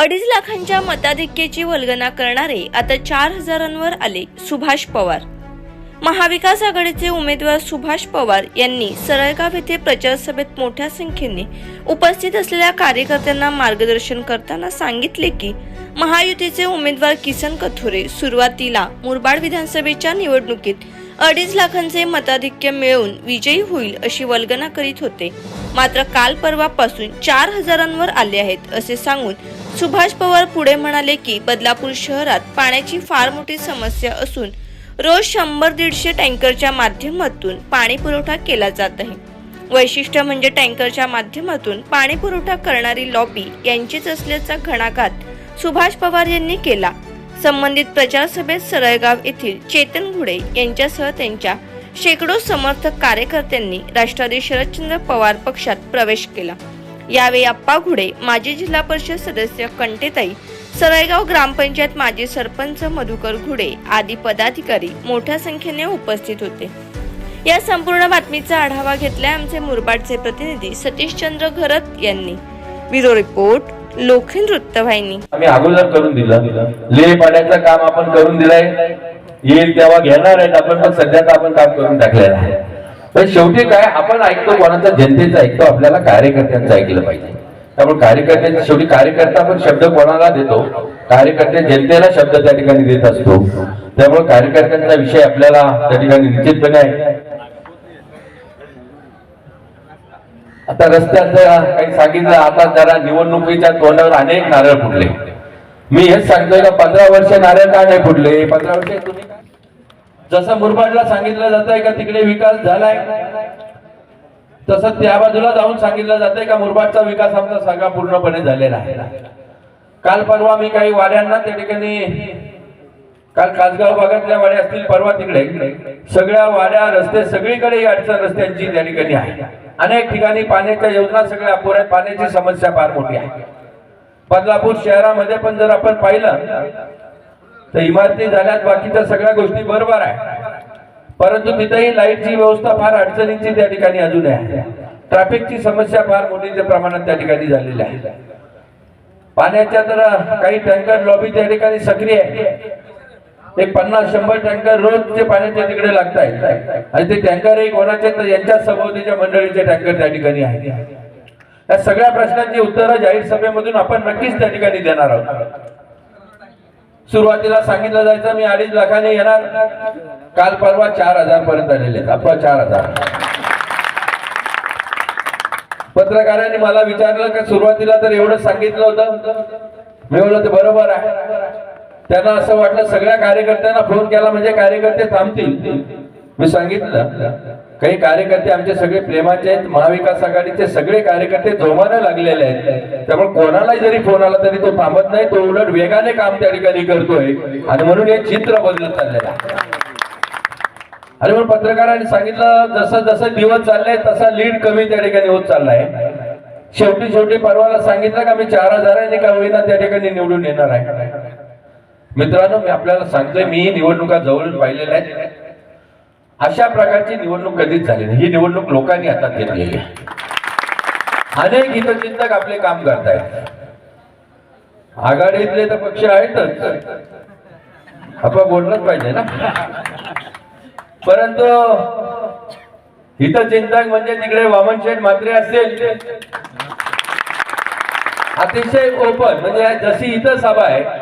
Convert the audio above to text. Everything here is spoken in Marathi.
अडीच लाखांच्या मताधिक्याची वल्गना करणारे आता चार हजारांवर आले सुभाष पवार. महाविकास आघाडीचे उमेदवार सुभाष पवार यांनी सरळगाव येथे प्रचार सभेत मोठ्या संख्येने उपस्थित असलेल्या कार्यकर्त्यांना मार्गदर्शन करताना सांगितले की महायुतीचे उमेदवार किसन कथोरे सुरुवातीला मुरबाड विधानसभेच्या निवडणुकीत अडीच लाखांचे मताधिक्य मिळवून विजयी होईल अशी वल्गना करीत होते. मात्र काल परवापासून चार हजारांवर आले आहेत असे सांगून सुभाष पवार पुढे म्हणाले की बदलापूर शहरात पाण्याची फार मोठी समस्या असून रोज शंभर दीडशे टँकरच्या माध्यमातून पाणी पुरवठा केला जात आहे. वैशिष्ट्य म्हणजे टँकरच्या माध्यमातून पाणी पुरवठा करणारी लॉबी यांचीच असल्याचा घणाघात सुभाष पवार यांनी केला. संबंधित प्रचारसभेत सरळगाव येथील चेतन घुडे यांच्यासह त्यांच्या शेकडो समर्थक कार्यकर्त्यांनी राष्ट्रवादी शरदचंद्र पवार पक्षात प्रवेश केला. यावेळी अप्पा घुडे माजी जिल्हा परिषद सदस्य कंटेताई सरळगाव ग्रामपंचायत माजी सरपंच मधुकर घुडे आदी पदाधिकारी मोठ्या संख्येने उपस्थित होते. या संपूर्ण बातमीचा आढावा घेतलाय आमचे मुरबाडचे प्रतिनिधी सतीशचंद्र घरत यांनी. Bureau report. लोखंड वृत्तवाहिनी आम्ही अगोदर करून दिलं. ले पाण्याचं काम आपण करून दिलंय. येईल तेव्हा घेणार आहेत. आपण पण सध्याचं आपण काम करून टाकलेलं आहे. पण शेवटी काय आपण ऐकतो कोणाचा जनतेचं ऐकतो आपल्याला कार्यकर्त्यांचं ऐकलं पाहिजे. त्यामुळे कार्यकर्त्यांच्या शेवटी कार्यकर्ता पण शब्द कोणाला देतो? कार्यकर्ते जनतेला शब्द त्या ठिकाणी देत असतो. त्यामुळे कार्यकर्त्यांचा विषय आपल्याला त्या ठिकाणी निश्चितपणे आहे आता रस्त्याचं काही सांगितलं आता जरा निवडणुकीच्या तोंडावर अनेक नारळ फुटले. मी हेच सांगतोय का पंधरा वर्ष नारळ का नाही फुटले? पंधरा वर्ष तुम्ही जसं मुरबाडला सांगितलं जात आहे का तिकडे विकास झालाय. तसं त्या बाजूला जाऊन सांगितलं जातंय का मुरबाडचा विकास आमचा सगळा पूर्णपणे झालेला आहे. काल परवा मी काही वाड्यांना त्या ठिकाणी काल खासगाव भागातल्या वाड्या असतील परवा तिकडे. सगळ्या वाड्या रस्ते सगळीकडे ही अडचण रस्त्यांची त्या ठिकाणी आहे. अनेक ठिकाणी पाण्याच्या योजना सगळ्या अपुऱ्या पाण्याची समस्या फार मोठी आहे. बदलापूर शहरामध्ये पण जर आपण पाहिलं तर इमारती झाल्यात बाकीच्या सगळ्या गोष्टी बरोबर आहे. परंतु तिथेही लाईटची व्यवस्था फार अडचणीची त्या ठिकाणी अजून आहे. ट्रॅफिकची समस्या फार मोठ्या प्रमाणात त्या ठिकाणी झालेली आहे. पाण्याच्या तर काही टँकर लॉबी त्या ठिकाणी सक्रिय आहे. एक पन्नास शंभर टँकर रोजचे पाण्याच्या तिकडे लागत आहेत आणि ते टँकरही कोणाच्या तर यांच्या सभोवतीच्या मंडळीचे टँकर त्या ठिकाणी आहेत. या सगळ्या प्रश्नांची उत्तरं जाहीर सभेमधून आपण नक्कीच त्या ठिकाणी देणार आहोत. सुरुवातीला सांगितलं जायचं मी अडीच लाखाने येणार. काल परवा चार हजार पर्यंत आलेले आहेत. अथवा चार हजार. पत्रकारांनी मला विचारलं का सुरुवातीला तर एवढं सांगितलं होतं. मी म्हणलं ते बरोबर आहे. त्यांना असं वाटलं सगळ्या कार्यकर्त्यांना फोन केला म्हणजे कार्यकर्ते थांबतील. मी सांगितलं काही कार्यकर्ते आमचे सगळे प्रेमाचे आहेत महाविकास आघाडीचे सगळे कार्यकर्ते जोमाने लागलेले आहेत. त्यामुळे कोणालाही जरी फोन आला तरी तो थांबत नाही तो उलट वेगाने काम त्या ठिकाणी करतोय. आणि म्हणून हे चित्र बदलत चाललेलं आहे. आणि म्हणून पत्रकारांनी सांगितलं जसं जसं दिवस चाललंय तसा लीड कमी त्या ठिकाणी होत चाललाय शेवटी शेवटी परवाला सांगितलं का मी चार हजारांनी का होईना त्या ठिकाणी निवडून येणार आहे. मित्रांनो मी आपल्याला सांगतोय मी निवडणुका जवळून पाहिलेल्या आहेत. अशा प्रकारची निवडणूक कधीच झाली नाही. ही निवडणूक लोकांनी हातात घेतलेली आहे. अनेक हितचिंतक आपले काम करतायत. आघाडीतले तर पक्ष आहेतच. आपण बोललंच पाहिजे ना. परंतु हितचिंतक म्हणजे तिकडे वामनशेठ मात्रे असतील. अतिशय ओपन म्हणजे जशी इथं सभा आहे